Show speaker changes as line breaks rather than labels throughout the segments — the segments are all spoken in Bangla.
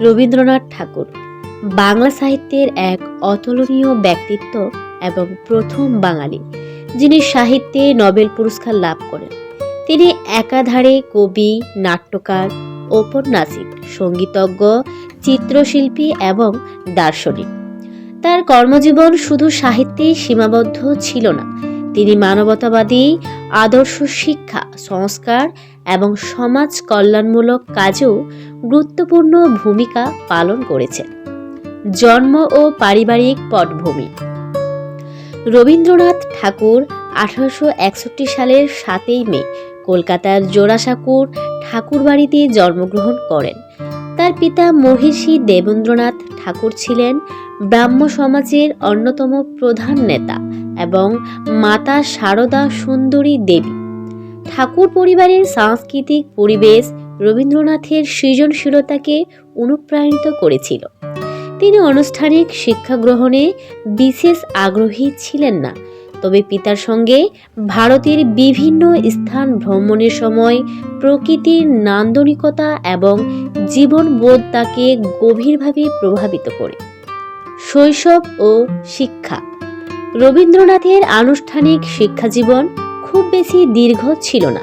রবীন্দ্রনাথ ঠাকুর। বাংলা সাহিত্যের এক অতুলনীয় ব্যক্তিত্ব এবং প্রথম বাঙালি, যিনি সাহিত্যে নোবেল পুরস্কার লাভ করেন। তিনি একাধারে কবি, নাট্যকার, ঔপন্যাসিক, সঙ্গীতজ্ঞ, চিত্রশিল্পী এবং দার্শনিক। তার কর্মজীবন শুধু সাহিত্যেই সীমাবদ্ধ ছিল না। তিনি মানবতাবাদী, আদর্শ শিক্ষা, সংস্কার এবং সমাজ কল্যাণমূলক কাজেও গুরুত্বপূর্ণ ভূমিকা পালন করেছেন। জন্ম ও পারিবারিক পটভূমি। রবীন্দ্রনাথ ঠাকুর আঠারোশো একষট্টি সালের সাতই মে কলকাতার জোড়াসাঁকুর ঠাকুরবাড়িতে জন্মগ্রহণ করেন। তার পিতা মহিষী দেবেন্দ্রনাথ ঠাকুর ছিলেন ব্রাহ্ম সমাজের অন্যতম প্রধান নেতা এবং মাতা সারদা সুন্দরী দেবী। ঠাকুর পরিবারের সাংস্কৃতিক পরিবেশ রবীন্দ্রনাথের সৃজনশীলতাকে অনুপ্রাণিত করেছিল। তিনি আনুষ্ঠানিক শিক্ষা গ্রহণে বিশেষ আগ্রহী ছিলেন না, তবে পিতার সঙ্গে ভারতের বিভিন্ন স্থান ভ্রমণের সময় প্রকৃতির নান্দনিকতা এবং জীবনবোধ তাকে গভীরভাবে প্রভাবিত করে। শৈশব ও শিক্ষা। রবীন্দ্রনাথের আনুষ্ঠানিক শিক্ষা জীবন খুব বেশি দীর্ঘ ছিল না।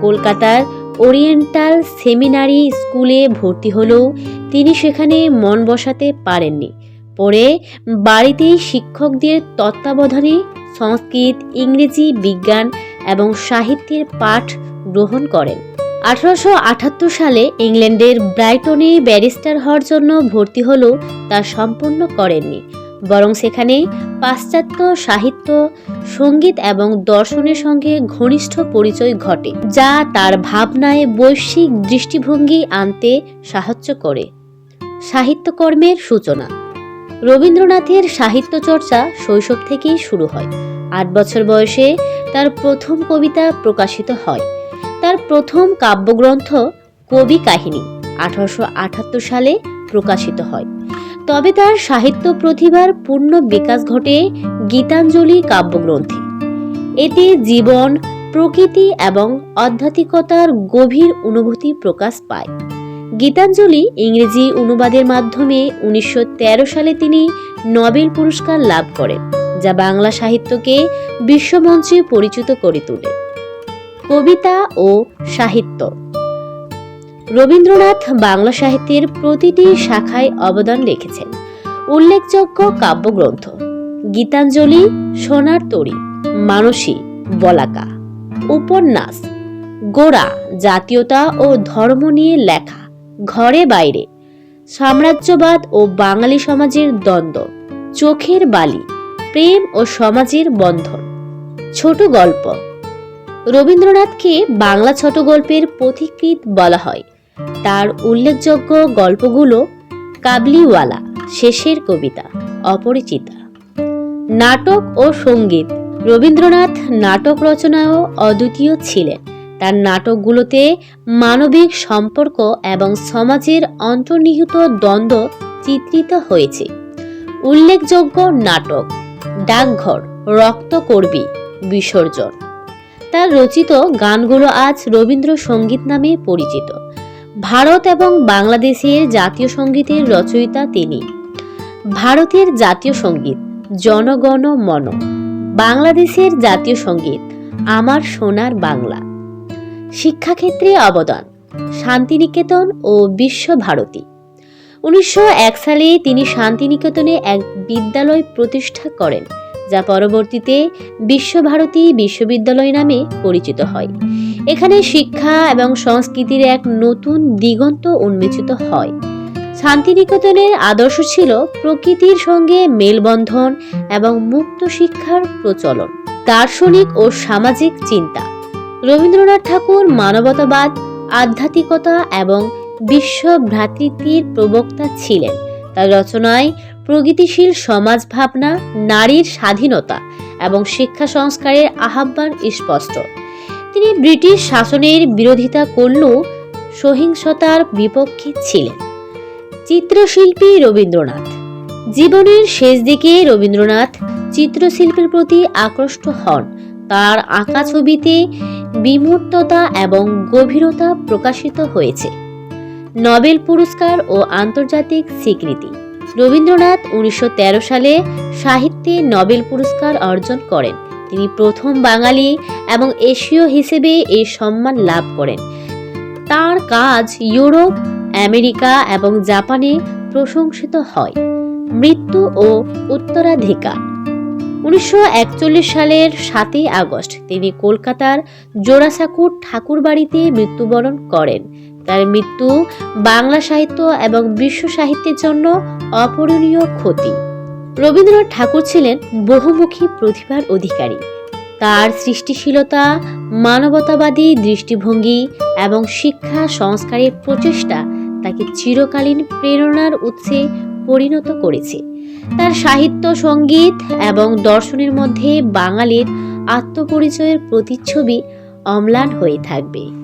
কলকাতার ওরিয়েন্টাল সেমিনারি স্কুলে ভর্তি হলেও তিনি সেখানে মন বসাতে পারেননি। পরে বাড়িতেই শিক্ষকদের তত্ত্বাবধানে সংস্কৃত, ইংরেজি, বিজ্ঞান এবং সাহিত্যের পাঠ গ্রহণ করেন। আঠারোশো আটাত্তর সালে ইংল্যান্ডের ব্রাইটনে ব্যারিস্টার হওয়ার জন্য ভর্তি হলেও তা সম্পূর্ণ করেননি। বরং সেখানে পাশ্চাত্য সাহিত্য, সংগীত এবং দর্শনের সঙ্গে ঘনিষ্ঠ পরিচয় ঘটে, যা তার ভাবনায় বৈশ্বিক দৃষ্টিভঙ্গি আনতে সাহায্য করে। সাহিত্যকর্মের সূচনা। রবীন্দ্রনাথের সাহিত্য চর্চা শৈশব থেকেই শুরু হয়। আট বছর বয়সে তার প্রথম কবিতা প্রকাশিত হয়। তার প্রথম কাব্যগ্রন্থ কবি কাহিনী আঠারোশো আটাত্তর সালে প্রকাশিত হয়। তবে তার সাহিত্য প্রতিভার পূর্ণ বিকাশ ঘটে গীতাঞ্জলি কাব্যগ্রন্থে। এতে জীবন, প্রকৃতি এবং আধ্যাত্মিকতার গভীর অনুভূতি প্রকাশ পায়। গীতাঞ্জলি ইংরেজি অনুবাদের মাধ্যমে উনিশশো তেরো সালে তিনি নোবেল পুরস্কার লাভ করেন, যা বাংলা সাহিত্যকে বিশ্বমঞ্চে পরিচিত করে তোলে। কবিতা ও সাহিত্য রবীন্দ্রনাথ বাংলা সাহিত্যের প্রতিটি শাখায় অবদান রেখেছেন। উল্লেখযোগ্য কাব্যগ্রন্থ গীতাঞ্জলি, সোনার তরী, মানসী, বলাকা, উপন্যাস, গোড়া, জাতীয়তা ও ধর্ম নিয়ে লেখা, ঘরে বাইরে, সাম্রাজ্যবাদ ও বাঙালি সমাজের দ্বন্দ্ব, চোখের বালি, প্রেম ও সমাজের বন্ধন। ছোট গল্প। রবীন্দ্রনাথকে বাংলা ছোট গল্পের পথিকৃৎ বলা হয়। তার উল্লেখযোগ্য গল্পগুলো কাবলিওয়ালা শেষের কবিতা, অপরিচিতা। নাটক ও সংগীত, রবীন্দ্রনাথ নাটক রচনায়ও অদ্বিতীয় ছিলেন। তার নাটকগুলোতে মানবিক সম্পর্ক এবং সমাজের অন্তর্নিহিত দ্বন্দ্ব চিত্রিত হয়েছে। উল্লেখযোগ্য নাটক, ডাকঘর রক্ত করবি বিসর্জন। তার রচিত গানগুলো আজ রবীন্দ্রসঙ্গীত নামে পরিচিত। ভারত এবং বাংলাদেশের জাতীয় সঙ্গীতের রচয়িতা তিনি। ভারতের জাতীয় সংগীত, জনগণ মন। বাংলাদেশের জাতীয় সংগীত, আমার সোনার বাংলা। শিক্ষাক্ষেত্রে অবদান, শান্তিনিকেতন ও বিশ্বভারতী উনিশশো এক সালে তিনি শান্তিনিকেতনে এক বিদ্যালয় প্রতিষ্ঠা করেন, যা পরবর্তীতে বিশ্বভারতী বিশ্ববিদ্যালয় নামে পরিচিত হয়। এখানে শিক্ষা এবং সংস্কৃতির এক নতুন দিগন্ত উন্মোচিত হয়। শান্তিনিকেতনের আদর্শ ছিল প্রকৃতির সঙ্গে মেলবন্ধন এবং মুক্ত শিক্ষার প্রচলন, দার্শনিক ও সামাজিক চিন্তা। রবীন্দ্রনাথ ঠাকুর মানবতাবাদ, আধ্যাত্মিকতা এবং বিশ্ব ভ্রাতৃত্বের প্রবক্তা ছিলেন। তার রচনায় প্রগতিশীল সমাজ ভাবনা নারীর স্বাধীনতা এবং শিক্ষা সংস্কারের আহ্বান স্পষ্ট। তিনি ব্রিটিশ শাসনের বিরোধিতা করলেও সহিংসতার বিপক্ষে ছিলেন। চিত্রশিল্পী রবীন্দ্রনাথ। জীবনের শেষ দিকে রবীন্দ্রনাথ চিত্রশিল্পের প্রতি আকৃষ্ট হন। তার আঁকা ছবিতে বিমূর্ততা এবং গভীরতা প্রকাশিত হয়েছে। নোবেল পুরস্কার ও আন্তর্জাতিক স্বীকৃতি। রবীন্দ্রনাথ উনিশশো তেরো সালে সাহিত্যে নোবেল পুরস্কার অর্জন করেন। তিনি প্রথম বাঙালি এবং এশীয় হিসেবে এই সম্মান লাভ করেন। তার কাজ ইউরোপ, আমেরিকা এবং জাপানে প্রশংসিত হয়। মৃত্যু ও উত্তরাধিকার। উনিশশো একচল্লিশ সালের সাতই আগস্ট তিনি কলকাতার জোড়াসাঁকুর ঠাকুরবাড়িতে মৃত্যুবরণ করেন। তার মৃত্যু বাংলা সাহিত্য এবং বিশ্ব সাহিত্যের জন্য অপূরণীয় ক্ষতি। রবীন্দ্রনাথ ঠাকুর ছিলেন বহুমুখী প্রতিভার অধিকারী। তার সৃষ্টিশীলতা, মানবতাবাদী দৃষ্টিভঙ্গি এবং শিক্ষা সংস্কারের প্রচেষ্টা তাকে চিরকালীন প্রেরণার উৎসে পরিণত করেছে। তার সাহিত্য, সংগীত এবং দর্শনের মধ্যে বাঙালির আত্মপরিচয়ের প্রতিচ্ছবি অম্লান হয়ে থাকবে।